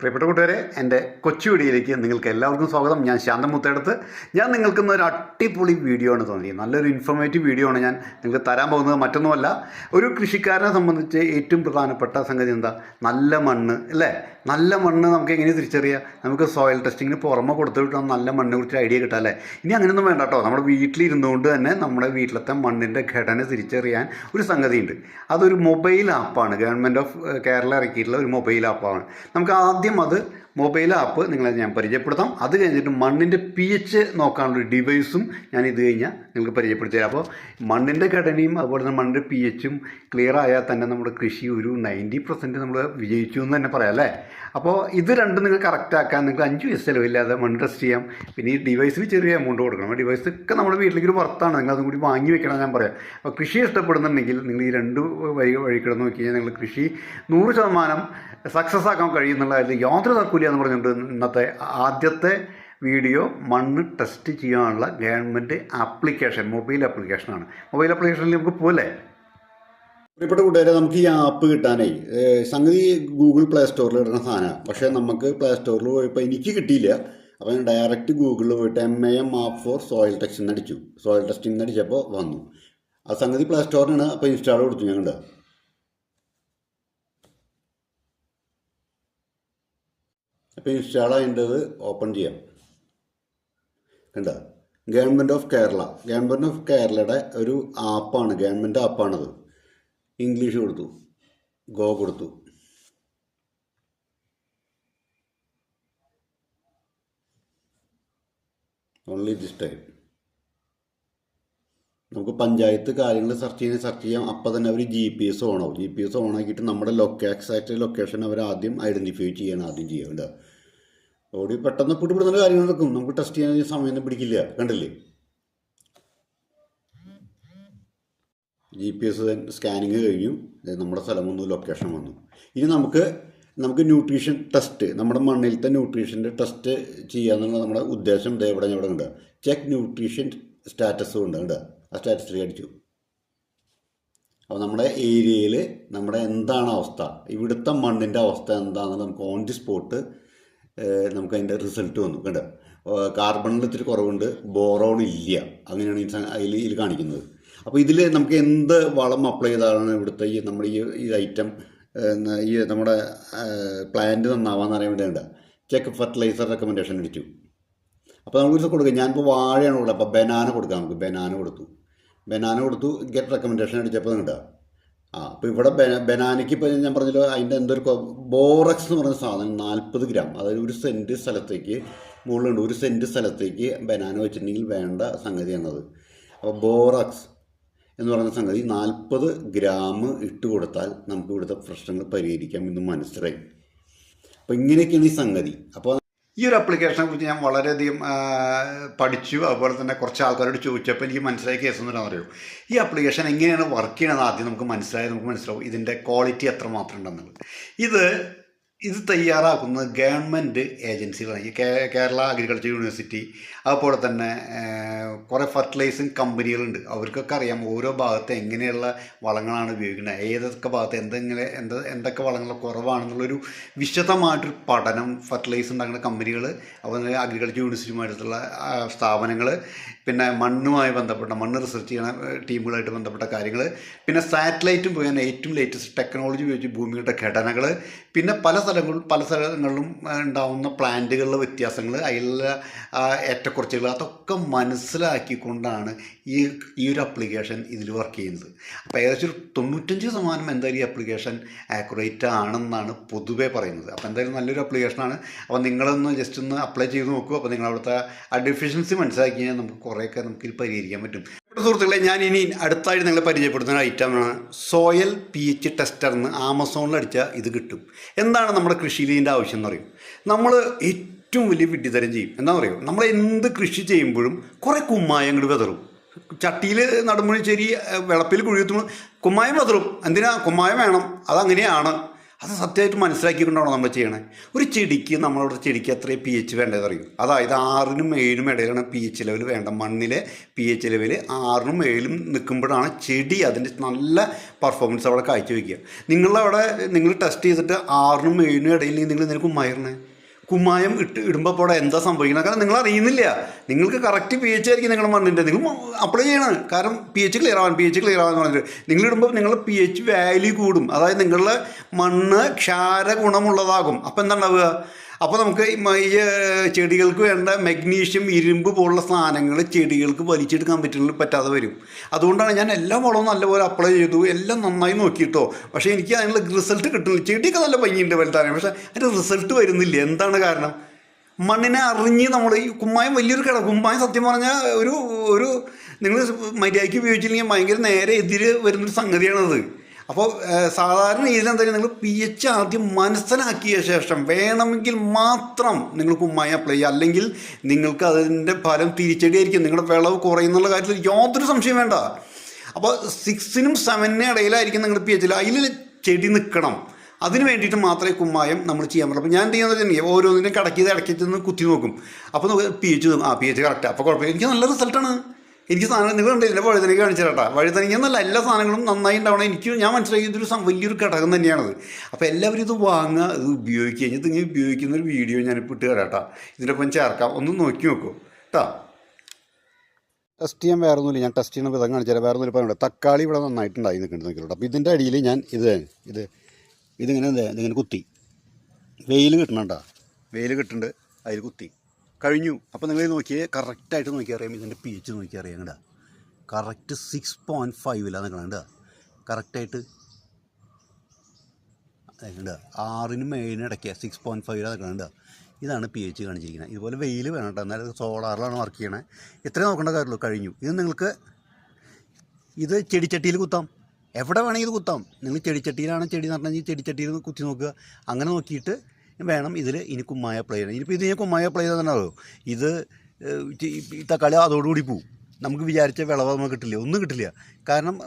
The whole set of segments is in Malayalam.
പ്രിയപ്പെട്ട കൂട്ടുകാരെ എന്റെ കൊച്ചു വീഡിയോയിലേക്ക് നിങ്ങൾക്ക് എല്ലാവർക്കും സ്വാഗതം. ഞാൻ ശാന്തമുത്തേടത്ത് ഞാൻ നിങ്ങൾക്ക് ഇന്ന് ഒരു അടിപൊളി വീഡിയോ ആണ് തോന്നി നല്ലൊരു ഇൻഫോർമേറ്റീവ് വീഡിയോ ആണ് ഞാൻ നിങ്ങൾക്ക് തരാൻ പോകുന്നത്. മറ്റൊന്നുമല്ല ഒരു കൃഷിക്കാരനെ സംബന്ധിച്ച് ഏറ്റവും പ്രധാനപ്പെട്ട സംഗതി എന്താ? നല്ല മണ്ണ് അല്ലേ? നല്ല മണ്ണ് നമുക്ക് എങ്ങനെ തിരിച്ചറിയാം? നമുക്ക് സോയിൽ ടെസ്റ്റിങ്ങിന് പുറമെ കൊടുത്തു വിട്ടാൽ നല്ല മണ്ണിനെ കുറിച്ച് ഐഡിയ കിട്ടാം അല്ലേ? ഇനി അങ്ങനെയൊന്നും വേണ്ട കേട്ടോ. നമ്മുടെ വീട്ടിലിരുന്നുകൊണ്ട് തന്നെ നമ്മുടെ വീട്ടിലത്തെ മണ്ണിന്റെ ഘടന തിരിച്ചറിയാൻ ഒരു സംഗതിയുണ്ട്. അതൊരു മൊബൈൽ ആപ്പാണ് ഗവൺമെന്റ് ഓഫ് കേരള ഇറക്കിയിട്ടുള്ള ഒരു മൊബൈൽ ആപ്പാണ് നമുക്ക് ആദ്യം അത് മൊബൈൽ ആപ്പ് നിങ്ങളെ ഞാൻ പരിചയപ്പെടുത്താം. അത് കഴിഞ്ഞിട്ട് മണ്ണിന്റെ പി എച്ച് നോക്കാനുള്ള ഡിവൈസും ഞാൻ ഇത് കഴിഞ്ഞാൽ നിങ്ങൾക്ക് പരിചയപ്പെടുത്തി തരാം. അപ്പോൾ മണ്ണിന്റെ ഘടനയും അതുപോലെ തന്നെ മണ്ണിന്റെ പി എച്ചും ക്ലിയർ ആയാൽ തന്നെ നമ്മുടെ കൃഷി ഒരു നയന്റി പെർസെന്റ് നമ്മൾ വിജയിച്ചു എന്ന് തന്നെ പറയാം അല്ലേ? അപ്പോൾ ഇത് രണ്ടും നിങ്ങൾ കറക്റ്റാക്കാൻ നിങ്ങൾക്ക് അഞ്ച് പൈസ ചിലവില്ലാതെ മണ്ണ് ടെസ്റ്റ് ചെയ്യാം. പിന്നെ ഈ ഡിവൈസിന് ചെറിയ എമൗണ്ട് കൊടുക്കണം. ഡിവൈസ് ഒക്കെ നമ്മുടെ വീട്ടിലേക്ക് ഒരു പുറത്താണ്. നിങ്ങൾ അതും കൂടി വാങ്ങി വെക്കണം ഞാൻ പറയാം. അപ്പോൾ കൃഷി ഇഷ്ടപ്പെടുന്നുണ്ടെങ്കിൽ നിങ്ങൾ ഈ രണ്ട് വഴി വഴി കിടന്ന് നോക്കി കഴിഞ്ഞാൽ നിങ്ങൾ കൃഷി നൂറ് ശതമാനം സക്സസ് ആക്കാൻ കഴിയുന്നുള്ള കാര്യത്തിൽ യാതൊരു തർക്കമില്ല എന്ന് പറഞ്ഞുകൊണ്ട് ഇന്നത്തെ ആദ്യത്തെ വീഡിയോ മണ്ണ് ടെസ്റ്റ് ചെയ്യാനുള്ള ഗവൺമെന്റ് ആപ്ലിക്കേഷൻ മൊബൈൽ ആപ്ലിക്കേഷനാണ്. മൊബൈൽ ആപ്ലിക്കേഷനിൽ നമുക്ക് പോലെ പ്രിയപ്പെട്ട കൂട്ടുകാരെ നമുക്ക് ഈ ആപ്പ് കിട്ടാനേ സംഗതി ഗൂഗിൾ പ്ലേ സ്റ്റോറിൽ ഇടുന്ന സാധനമാണ് പക്ഷേ നമുക്ക് പ്ലേ സ്റ്റോറിൽ പോയപ്പോൾ എനിക്ക് കിട്ടിയില്ല. അപ്പോൾ ഞാൻ ഡയറക്റ്റ് ഗൂഗിളിൽ പോയിട്ട് M A M app for soil test എന്ന് അടിച്ചു. സോയിൽ ടെസ്റ്റിംഗ് എന്ന് അടിച്ചപ്പോൾ വന്നു. ആ സംഗതി പ്ലേ സ്റ്റോറിനാണ് അപ്പോൾ ഇൻസ്റ്റാൾ കൊടുത്തു ഞങ്ങളുടെ അപ്പോൾ ഇൻസ്റ്റാൾ ചെയ്യേണ്ടത് ഓപ്പൺ ചെയ്യാം. കണ്ടോ? Government of Kerala government of കേരളയുടെ ഒരു ആപ്പാണ് ഗവൺമെന്റ് ആപ്പാണത് ഇംഗ്ലീഷ് കൊടുത്തു. ഗോ കൊടുത്തു. ഓൺലി ദിസ് ടൈം നമുക്ക് പഞ്ചായത്ത് കാര്യങ്ങൾ സെർച്ച് ചെയ്യാൻ സെർച്ച് ചെയ്യാം. അപ്പോൾ തന്നെ അവർ ജി പി എസ് ഓണാവും ജി പി എസ് ഓണാക്കിയിട്ട് നമ്മുടെ ലൊക്കെ എക്സാക്റ്റ് ലൊക്കേഷൻ അവർ ആദ്യം ഐഡന്റിഫൈ ചെയ്യണം ആദ്യം ചെയ്യാം. കേട്ടോ ഓടി പെട്ടെന്ന് പിടിപെടുന്ന കാര്യങ്ങൾ നടക്കും. നമുക്ക് ടെസ്റ്റ് ചെയ്യാൻ സമയം പിടിക്കില്ല. കണ്ടില്ലേ? ജി പി എസ് സ്കാനിങ് കഴിഞ്ഞു. നമ്മുടെ സ്ഥലം വന്നു ലൊക്കേഷൻ വന്നു. ഇനി നമുക്ക് നമുക്ക് ന്യൂട്രീഷൻ ടെസ്റ്റ് നമ്മുടെ മണ്ണിലത്തെ ന്യൂട്രീഷന്റെ ടെസ്റ്റ് ചെയ്യാന്നുള്ള നമ്മുടെ ഉദ്ദേശം ദേ ഇവിടെ ഇവിടെ ഉണ്ട് ചെക്ക് ന്യൂട്രീഷൻ സ്റ്റാറ്റസ് ഉണ്ട് ഉണ്ട് ആ സ്റ്റാറ്റസിൽ അടിച്ചു. അപ്പോൾ നമ്മുടെ ഏരിയയിൽ നമ്മുടെ എന്താണ് അവസ്ഥ? ഇവിടുത്തെ മണ്ണിന്റെ അവസ്ഥ എന്താണെന്ന് നമുക്ക് ഓൺ ദി സ്പോട്ട് നമുക്ക് അതിന്റെ റിസൾട്ട് വന്നു കണ്ടോ. കാർബണിൽ ഇത്തിരി കുറവുണ്ട്. ബോറോൺ ഇല്ല. അങ്ങനെയാണ് അതിൽ ഇതിൽ കാണിക്കുന്നത്. അപ്പോൾ ഇതിൽ നമുക്ക് എന്ത് വളം അപ്ലൈ ചെയ്താലാണ് ഇവിടുത്തെ ഈ നമ്മൾ ഈ ഈ ഐറ്റം ഈ നമ്മുടെ പ്ലാന്റ് നന്നാവാന്ന് അറിയാൻ വേണ്ടിയുണ്ട് ചെക്ക് ഫെർട്ടിലൈസർ റെക്കമെൻഡേഷൻ അടിച്ചു അപ്പോൾ നമുക്ക് ഇത് കൊടുക്കുക. ഞാനിപ്പോൾ വാഴയാണ് കൊടുക്കുക. അപ്പോൾ ബനാന കൊടുക്കാം നമുക്ക്. ബനാന കൊടുത്തു. ബനാന കൊടുത്തു. ഗെറ്റ് റെക്കമെൻഡേഷൻ അടിച്ചപ്പോൾ കണ്ടോ ആ അപ്പോൾ ഇവിടെ ബന ബനാനയ്ക്ക് ഇപ്പോൾ ഞാൻ പറഞ്ഞല്ലോ അതിന്റെ എന്തൊരു ബോറക്സ് എന്ന് പറയുന്ന സാധനം നാൽപ്പത് ഗ്രാം അതായത് ഒരു സെന്റ് സ്ഥലത്തേക്ക് മുകളിലുണ്ട്. ഒരു സെന്റ് സ്ഥലത്തേക്ക് ബനാന വെച്ചിട്ടുണ്ടെങ്കിൽ വേണ്ട സംഗതി സംഗതിയാണത്. അപ്പോൾ ബോറക്സ് എന്ന് പറയുന്ന സംഗതി നാൽപ്പത് ഗ്രാം ഇട്ട് കൊടുത്താൽ നമുക്ക് ഇവിടുത്തെ പ്രശ്നങ്ങൾ പരിഹരിക്കാം എന്ന് മനസ്സിലായി. അപ്പോൾ ഇങ്ങനെയൊക്കെയാണ് ഈ സംഗതി. അപ്പോൾ ഈ ഒരു ആപ്ലിക്കേഷനെ കുറിച്ച് ഞാൻ വളരെയധികം പഠിച്ചു. അതുപോലെ തന്നെ കുറച്ച് ആൾക്കാരോട് ചോദിച്ചപ്പോൾ എനിക്ക് മനസ്സിലായ കേസ് എന്ന് അറിയൂ ഈ ആപ്ലിക്കേഷൻ എങ്ങനെയാണ് വർക്ക് ചെയ്യണമെന്ന് ആദ്യം നമുക്ക് മനസ്സിലായത് നമുക്ക് മനസ്സിലാവും ഇതിന്റെ ക്വാളിറ്റി എത്രമാത്രം ഉണ്ടെന്നുള്ളത്. ഇത് ഇത് തയ്യാറാക്കുന്നത് ഗവൺമെന്റ് ഏജൻസികളാണ്. ഈ കേരള അഗ്രികൾച്ചർ യൂണിവേഴ്സിറ്റി അതുപോലെ തന്നെ കുറേ ഫെർട്ടിലൈസിങ് കമ്പനികളുണ്ട്. അവർക്കൊക്കെ അറിയാം ഓരോ ഭാഗത്ത് എങ്ങനെയുള്ള വളങ്ങളാണ് ഉപയോഗിക്കുന്നത്. ഏതൊക്കെ ഭാഗത്ത് എന്തെങ്ങനെ എന്ത് എന്തൊക്കെ വളങ്ങൾ കുറവാണെന്നുള്ളൊരു വിശദമായിട്ടൊരു പഠനം ഫെർട്ടിലൈസ് ഉണ്ടാക്കുന്ന കമ്പനികൾ അതുപോലെ അഗ്രികൾച്ചർ യൂണിവേഴ്സിറ്റിയുമായിട്ടുള്ള സ്ഥാപനങ്ങൾ പിന്നെ മണ്ണുമായി ബന്ധപ്പെട്ട മണ്ണ് റിസർച്ച് ചെയ്യുന്ന ടീമുകളായിട്ട് ബന്ധപ്പെട്ട കാര്യങ്ങൾ പിന്നെ സാറ്റലൈറ്റും പോയി ഏറ്റവും ലേറ്റസ്റ്റ് ടെക്നോളജി ഉപയോഗിച്ച് ഭൂമിയുടെ ഘടനകൾ പിന്നെ പല സ്ഥലങ്ങളിലും പല സ്ഥലങ്ങളിലും ഉണ്ടാവുന്ന പ്ലാന്റുകളിലെ വ്യത്യാസങ്ങൾ അതിലുള്ള ഏറ്റക്കുറച്ചുകൾ അതൊക്കെ മനസ്സിലാക്കിക്കൊണ്ടാണ് ഈ ഈ ഒരു അപ്ലിക്കേഷൻ ഇതിൽ വർക്ക് ചെയ്യുന്നത്. അപ്പോൾ ഏകദേശം ഒരു തൊണ്ണൂറ്റഞ്ച് ശതമാനം എന്തായാലും ഈ ആപ്ലിക്കേഷൻ ആക്യുറേറ്റ് ആണെന്നാണ് പൊതുവേ പറയുന്നത്. അപ്പോൾ എന്തായാലും നല്ലൊരു അപ്ലിക്കേഷനാണ് അപ്പോൾ നിങ്ങളൊന്ന് ജസ്റ്റ് ഒന്ന് അപ്ലൈ ചെയ്ത് നോക്കൂ. അപ്പോൾ നിങ്ങളവിടുത്തെ ആ ഡെഫിഷ്യൻസി മനസ്സിലാക്കി കഴിഞ്ഞാൽ നമുക്ക് കുറേയൊക്കെ നമുക്ക് പരിഹരിക്കാൻ പറ്റും. സുഹൃത്തുക്കളെ ഞാൻ ഇനി അടുത്തായിട്ട് നിങ്ങളെ പരിചയപ്പെടുത്തുന്ന ഐറ്റമാണ് സോയൽ പി എച്ച് ടെസ്റ്റർ എന്ന് ആമസോണിൽ അടിച്ചാൽ ഇത് കിട്ടും. എന്താണ് നമ്മുടെ കൃഷിയിൽ ഇതിന്റെ ആവശ്യം എന്ന് പറയും നമ്മൾ ഏറ്റവും വലിയ വിഡ്ഢിതരം ചെയ്യും. എന്താ പറയുക നമ്മൾ എന്ത് കൃഷി ചെയ്യുമ്പോഴും കുറേ കുമ്മായങ്ങൾ വിതറും. ചട്ടിയിൽ നടുമ്പോൾ ശരി വിളപ്പിൽ കുഴിയത്തുമ്പോൾ കുമ്മായം വിതറും. എന്തിനാ? കുമ്മായം വേണം. അതങ്ങനെയാണ്. അത് സത്യമായിട്ട് മനസ്സിലാക്കിക്കൊണ്ടാണോ നമ്മൾ ചെയ്യണേ? ഒരു ചെടിക്ക് നമ്മളുടെ ചെടിക്ക് എത്ര പി എച്ച് വേണ്ടത് അറിയും അതായത് ആറിനും ഏഴിനും ഇടയിലാണ് പി എച്ച് ലെവൽ വേണ്ട മണ്ണിലെ പി എച്ച് ലെവൽ ആറിനും ഏഴിലും നിൽക്കുമ്പോഴാണ് ചെടി അതിന്റെ നല്ല പെർഫോമൻസ് അവിടെ കാഴ്ചവെക്കുക. നിങ്ങളവിടെ നിങ്ങൾ ടെസ്റ്റ് ചെയ്തിട്ട് ആറിനും ഏഴിനും ഇടയിൽ നിങ്ങൾ നിനക്ക് കുമ്മായിരണേ കുമ്മായം ഇട്ട് ഇടുമ്പോൾ പോടെ എന്താ സംഭവിക്കുന്നത് കാരണം നിങ്ങൾ അറിയുന്നില്ല നിങ്ങൾക്ക് കറക്റ്റ് പി എച്ച് ആയിരിക്കും നിങ്ങളുടെ മണ്ണിന്റെ നിങ്ങൾ അപ്ലൈ ചെയ്യണം. കാരണം പി എച്ച് ക്ലിയർ ആവാൻ പി എച്ച് ക്ലിയർ ആവാൻ പറഞ്ഞിട്ട്. നിങ്ങൾ ഇടുമ്പോൾ നിങ്ങളുടെ പി എച്ച് വാല്യൂ കൂടും. അതായത് നിങ്ങളുടെ മണ്ണ് ക്ഷാര ഗുണമുള്ളതാകും അപ്പോൾ എന്താ ഉണ്ടാവുക? അപ്പോൾ നമുക്ക് ഈ ചെടികൾക്ക് വേണ്ട മഗ്നീഷ്യം ഇരുമ്പ് പോലുള്ള സാധനങ്ങൾ ചെടികൾക്ക് വലിച്ചെടുക്കാൻ പറ്റുന്ന പറ്റാതെ വരും. അതുകൊണ്ടാണ് ഞാൻ എല്ലാ വളവും നല്ലപോലെ അപ്ലൈ ചെയ്തു. എല്ലാം നന്നായി നോക്കിയിട്ടോ പക്ഷേ എനിക്ക് അതിനുള്ള റിസൾട്ട് കിട്ടുന്നില്ല. ചെടിയൊക്കെ നല്ല ഭംഗിയുണ്ട് വലുതാനും പക്ഷേ അതിന്റെ റിസൾട്ട് വരുന്നില്ല. എന്താണ് കാരണം? മണ്ണിനെ അറിഞ്ഞ് നമ്മൾ ഈ കുമ്മായം വലിയൊരു കിട കുമ്മായം സത്യം പറഞ്ഞാൽ ഒരു ഒരു നിങ്ങൾ മര്യാദയ്ക്ക് ഉപയോഗിച്ചില്ലെങ്കിൽ ഭയങ്കര നേരെ എതിര് വരുന്നൊരു സംഗതിയാണത്. അപ്പോൾ സാധാരണ രീതിയിൽ എന്താ നിങ്ങൾ പി എച്ച് ആദ്യം മനസ്സിലാക്കിയ ശേഷം വേണമെങ്കിൽ മാത്രം നിങ്ങൾ കുമ്മായി അപ്ലൈ ചെയ്യുക അല്ലെങ്കിൽ നിങ്ങൾക്ക് അതിന്റെ ഫലം തിരിച്ചടിയായിരിക്കും. നിങ്ങളുടെ വിളവ് കുറയുന്നുള്ള കാര്യത്തിൽ യാതൊരു സംശയം വേണ്ട. അപ്പോൾ സിക്സിനും സെവനിനും ഇടയിലായിരിക്കും നിങ്ങൾ പി എച്ചിൽ അതിൽ ചെടി നിൽക്കണം. അതിന് വേണ്ടിയിട്ട് മാത്രമേ കുമ്മായം നമ്മൾ ചെയ്യാൻ പറ്റുള്ളൂ. അപ്പോൾ ഞാൻ ചെയ്യുന്നത് വെച്ചാൽ ഓരോന്നിനും കടക്കി ഇത് ഇടയ്ക്ക് ചെന്ന് കുത്തി നോക്കും. അപ്പോൾ പി എച്ച് ആ പി എച്ച് കറക്റ്റ് അപ്പോൾ കുഴപ്പമില്ല. എനിക്ക് നല്ല റിസൾട്ടാണ് എനിക്ക് സാധനം നിങ്ങൾ കണ്ടില്ല വഴുതനയ്ക്ക് കാണിച്ചു കേട്ടാ വഴുതനയ്ക്ക് എന്നല്ല എല്ലാ സാധനങ്ങളും നന്നായി ഉണ്ടാവണം. എനിക്ക് ഞാൻ മനസ്സിലാക്കി ഇതൊരു വലിയൊരു ഘടകം തന്നെയാണത്. അപ്പോൾ എല്ലാവരും ഇത് വാങ്ങുക ഇത് ഉപയോഗിക്കുക. കഴിഞ്ഞ് ഇങ്ങനെ ഉപയോഗിക്കുന്ന ഒരു വീഡിയോ ഞാനിപ്പോൾ ഇട്ട് തരാട്ടാ. ഇതിന്റെ ഒപ്പം ചേർക്കാം. ഒന്ന് നോക്കി നോക്കൂ. കേട്ടോ ടെസ്റ്റ് ചെയ്യാൻ വേറെ ഒന്നുമില്ല. ഞാൻ ടെസ്റ്റ് ചെയ്യുന്ന വിധം കാണിച്ചാൽ വേറെ ഒന്നും പറഞ്ഞു തക്കാളി ഇവിടെ നന്നായിട്ടുണ്ടായി നിൽക്കുന്നുണ്ട് നിൽക്കുന്നുണ്ട് അപ്പോൾ ഇതിന്റെ അടിയിൽ ഞാൻ ഇത് ഇത് ഇതിങ്ങനെ ഇതിങ്ങനെ കുത്തി. വെയിൽ കിട്ടണം കേട്ടോ വെയിൽ കിട്ടുന്നുണ്ട് അതിൽ കുത്തി. കഴിഞ്ഞു. അപ്പോൾ നിങ്ങൾ നോക്കിയേ കറക്റ്റായിട്ട് നോക്കി അറിയാം. ഇതിന്റെ പി എച്ച് നോക്കി അറിയാം കണ്ടാ. കറക്റ്റ് സിക്സ് പോയിന്റ് ഫൈവിലാണ് കണ്ടാ കറക്റ്റായിട്ട് കണ്ട. ആറിനും ഏഴിനും ഇടയ്ക്ക് സിക്സ് പോയിന്റ് ഫൈവിലാണ് കണ്ടാ ഇതാണ് പി എച്ച് കാണിച്ചിരിക്കുന്നത്. ഇതുപോലെ വെയിൽ വേണം കേട്ടോ. എന്നാലും സോളാറിലാണ് വർക്ക് ചെയ്യണേ. ഇത്രയും നോക്കേണ്ട കാര്യമുള്ളൂ. കഴിഞ്ഞു. ഇത് നിങ്ങൾക്ക് ഇത് ചെടിച്ചട്ടിയിൽ കുത്താം. എവിടെ വേണമെങ്കിൽ ഇത് കുത്താം. നിങ്ങൾ ചെടിച്ചട്ടിയിലാണ് ചെടി നടണമെങ്കിൽ ചെടിച്ചട്ടിയിൽ കുത്തി നോക്കുക. അങ്ങനെ നോക്കിയിട്ട് വേണം ഇതിൽ ഇനി കുമ്മായ പ്ലേ ചെയ്യണം ഇനിയിപ്പോൾ ഇത് ഞാൻ കുമ്മായ പ്ലേ ചെയ്താൽ തന്നെ അറിയോ ഇത് ഈ തക്കാളി അതോടുകൂടി പോവും. നമുക്ക് വിചാരിച്ച വിളവ് നമുക്ക് കിട്ടില്ല. ഒന്നും കിട്ടില്ല. കാരണം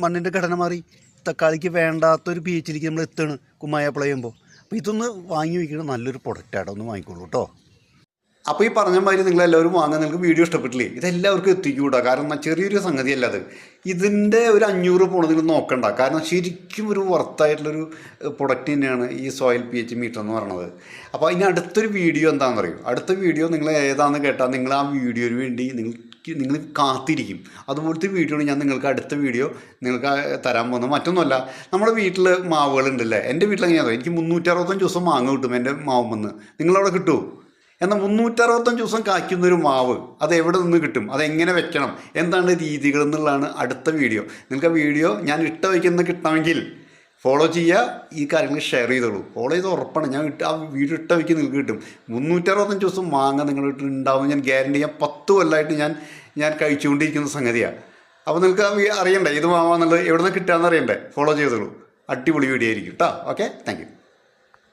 മണ്ണിന്റെ ഘടന മാറി. തക്കാളിക്ക് വേണ്ടാത്തൊരു പി എച്ചിലേക്ക് നമ്മൾ എത്താണ് കുമ്മായ പ്ലേ ചെയ്യുമ്പോൾ. അപ്പോൾ ഇതൊന്ന് വാങ്ങി വയ്ക്കണം നല്ലൊരു പ്രൊഡക്റ്റായിട്ടൊന്ന് വാങ്ങിക്കോളൂ കേട്ടോ. അപ്പോൾ ഈ പറഞ്ഞ മാതിരി നിങ്ങൾ എല്ലാവരും വാങ്ങാൻ നിങ്ങൾക്ക് വീഡിയോ ഇഷ്ടപ്പെട്ടില്ലേ? ഇതെല്ലാവർക്കും എത്തിക്കൂടാ. കാരണം ചെറിയൊരു സംഗതിയല്ല അത്. ഇതിന്റെ ഒരു അഞ്ഞൂറ് പോണത് നിങ്ങൾ നോക്കണ്ട. കാരണം ശരിക്കും ഒരു വർത്തായിട്ടുള്ളൊരു പ്രൊഡക്റ്റ് തന്നെയാണ് ഈ സോയിൽ പി എച്ച് മീറ്റർ എന്ന് പറയുന്നത് അപ്പോൾ ഇനി അടുത്തൊരു വീഡിയോ എന്താണെന്ന് അറിയും അടുത്ത വീഡിയോ നിങ്ങൾ ഏതാണെന്ന് കേട്ടാൽ നിങ്ങൾ ആ വീഡിയോന് വേണ്ടി നിങ്ങൾ നിങ്ങൾ കാത്തിരിക്കും. അതുപോലത്തെ വീഡിയോ ഞാൻ നിങ്ങൾക്ക് അടുത്ത വീഡിയോ നിങ്ങൾക്ക് തരാൻ പോകുന്നത്. മറ്റൊന്നുമല്ല നമ്മുടെ വീട്ടിൽ മാവുകളുണ്ടല്ലേ? എന്റെ വീട്ടിൽ എങ്ങനെയാണോ എനിക്ക് മുന്നൂറ്ററുപത്തഞ്ച് ദിവസം മാങ്ങ കിട്ടും എന്റെ മാവുമെന്ന് നിങ്ങളവിടെ കിട്ടുമോ എന്നാൽ മുന്നൂറ്ററുപത്തഞ്ച് ദിവസം കായ്ക്കുന്ന ഒരു മാവ് അത് എവിടെ നിന്ന് കിട്ടും? അതെങ്ങനെ വെക്കണം? എന്താണ് രീതികൾ എന്നുള്ളതാണ് അടുത്ത വീഡിയോ. നിങ്ങൾക്ക് ആ വീഡിയോ ഞാൻ ഇട്ട വയ്ക്കുന്ന കിട്ടണമെങ്കിൽ ഫോളോ ചെയ്യുക ഈ കാര്യങ്ങൾ ഷെയർ ചെയ്തോളൂ. ഫോളോ ചെയ്ത് ഉറപ്പാണ്. ഞാൻ ഇട്ട് ആ വീഡിയോ ഇട്ട വയ്ക്ക് നിങ്ങൾക്ക് കിട്ടും. മുന്നൂറ്ററുപത്തഞ്ച് ദിവസം മാങ്ങ നിങ്ങളുടെ വീട്ടിൽ ഉണ്ടാവും. ഞാൻ ഗ്യാരണ്ടി ചെയ്യാൻ പത്ത് കൊല്ലമായിട്ട് ഞാൻ ഞാൻ കഴിച്ചുകൊണ്ടിരിക്കുന്ന സംഗതിയാണ്. അപ്പോൾ നിങ്ങൾക്ക് അറിയണ്ടേ? ഇത് മാവാന്നുള്ളത് എവിടെ നിന്ന് കിട്ടുകയെന്ന് അറിയണ്ടേ ഫോളോ ചെയ്തോളൂ. അടിപൊളി വീഡിയോ ആയിരിക്കും കേട്ടോ ഓക്കെ താങ്ക്